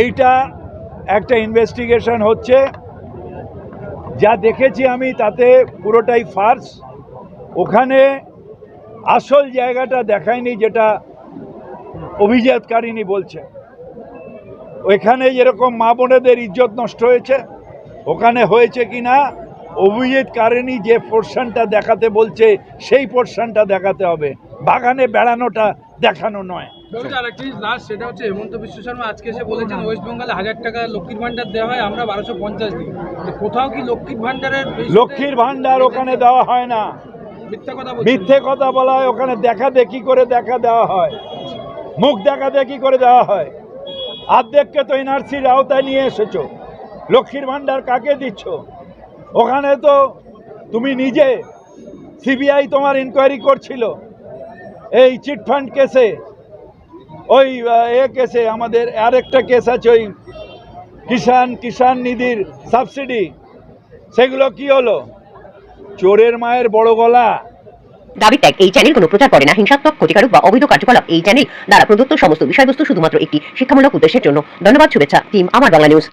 এইটা একটা ইনভেস্টিগেশন হচ্ছে। যা দেখেছি আমি তাতে পুরোটাই ফার্স ওখানে আসল জায়গাটা দেখায়নি যেটা অভিজাতকারিনী বলছে। ওইখানে যেরকম মা বোনেদের ইজ্জত নষ্ট হয়েছে, ওখানে হয়েছে কি না অভিজিৎ কারিনী যে পোর্শনটা দেখাতে বলছে, সেই পোর্শনটা দেখাতে হবে। বাগানে বেড়ানোটা দেখানো নয়। আর একটি লাস্ট সেটা হচ্ছে হেমন্ত বিশ্ব শর্মা। আজকে এসে বলেছেন ওয়েস্ট বেঙ্গলে হাজার টাকা লক্ষ্মীর ভান্ডার দেওয়া হয় আমরা বারোশো পঞ্চাশ দিই। কোথাও কি লক্ষ্মীর ভান্ডারের লক্ষ্মীর ভান্ডার ওখানে দেওয়া হয় না। মিথ্যা কথা বলা হয় ওখানে দেখা দেখি করে দেখা দেওয়া হয়। মুখ দেখা দেখি করে দেওয়া হয়। অর্ধেককে তো এনআরসির আওতায় নিয়ে এসেছ। লক্ষ্মীর ভান্ডার কাকে দিচ্ছ? ওখানে তো তুমি নিজে সিবিআই তোমার ইনকোয়ারি করছিল। এই চিটফান্ড কেসে ওই এ কেসে আমাদের আরেকটা কেস আছে ওই কিষান কিষান নিধির সাবসিডি সেগুলো কি হলো? চোরের মায়ের বড় গলা। দাবি ত্যাগ, এই চ্যানেল কোনো প্রচার করে না। হিংসাত্মক, ক্ষতিকারক বা অবৈধ কার্যকলাপ, এই চ্যানেল দ্বারা প্রদত্ত সমস্ত বিষয়বস্তু শুধুমাত্র একটি শিক্ষামূলক উদ্দেশ্যের জন্য। ধন্যবাদ, শুভেচ্ছা টিম আমার বাংলা নিউজ